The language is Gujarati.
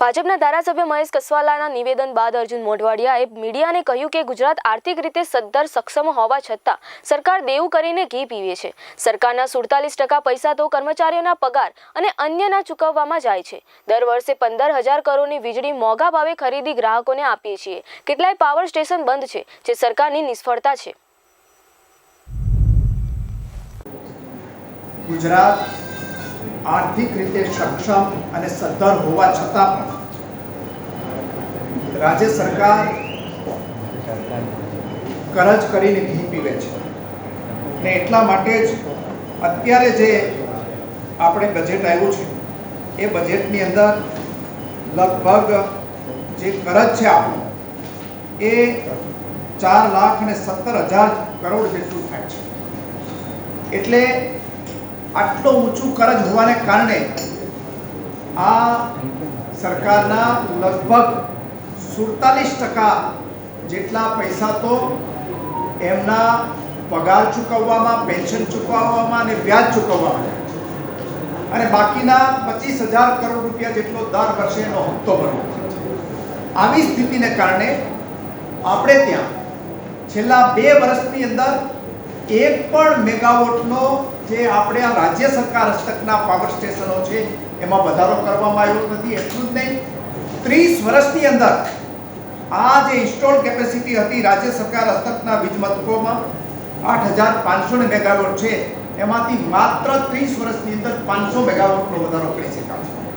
ભાજપના ધારાસભ્ય મહેશ કસવાલાના નિવેદન બાદ અર્જુન મોઢવાડિયાએ મીડિયાને કહ્યું કે ગુજરાત આર્થિક રીતે સદ્ધર સક્ષમ હોવા છતાં સરકાર દેવું કરીને ઘી પીવે છે. સરકારના સુડતાલીસ ટકા પૈસા તો કર્મચારીઓના પગાર અને અન્યના ચૂકવવામાં જાય છે. દર વર્ષે પંદર હજાર કરોડની વીજળી મોંઘા ભાવે ખરીદી ગ્રાહકોને આપીએ છીએ. કેટલાય પાવર સ્ટેશન બંધ છે, જે સરકારની નિષ્ફળતા છે. ગુજરાત આર્થિક રીતે સક્ષમ અને સદ્ધર હોવા છતાં પણ રાજ્ય સરકાર કરજ કરીને ઘી પીવે છે. ને એટલા માટે જ અત્યારે જે આપણે બજેટ આવ્યું છે, એ બજેટની અંદર લગભગ જે કરજ છે આપણું, એ ચાર લાખ અને સત્તર હજાર કરોડ જેટલું થાય છે. એટલે આટલું ઊંચું કરજ હોવાને કારણે આ સરકારના લગભગ સુડતાલીસ ટકા જેટલા પૈસા તો એમના પગાર ચૂકવવામાં, પેન્શન ચૂકવવામાં અને વ્યાજ ચૂકવવામાં અને બાકીના પચીસ હજાર કરોડ રૂપિયા જેટલો દર વર્ષે એનો હપ્તો ભરવો આવી સ્થિતિને કારણે આપણે ત્યાં છેલ્લા બે વર્ષની અંદર એક પણ મેગાવોટનો જે આપણે આ રાજ્ય સરકાર હસ્તકના પાવર સ્ટેશનો છે, એમાં વધારો કરવામાં આવ્યો નથી, એટલું જ નહીં. ત્રીસ વર્ષની અંદર આ જે ઇન્સ્ટોલ કેપેસિટી હતી રાજ્ય સરકાર હસ્તકના વીજ મથકોમાં, આઠ હજાર પાંચસો મેગાવોટ છે. એમાંથી માત્ર ત્રીસ વર્ષની અંદર પાંચસો મેગાવોટનો વધારો કરી શકાય છે.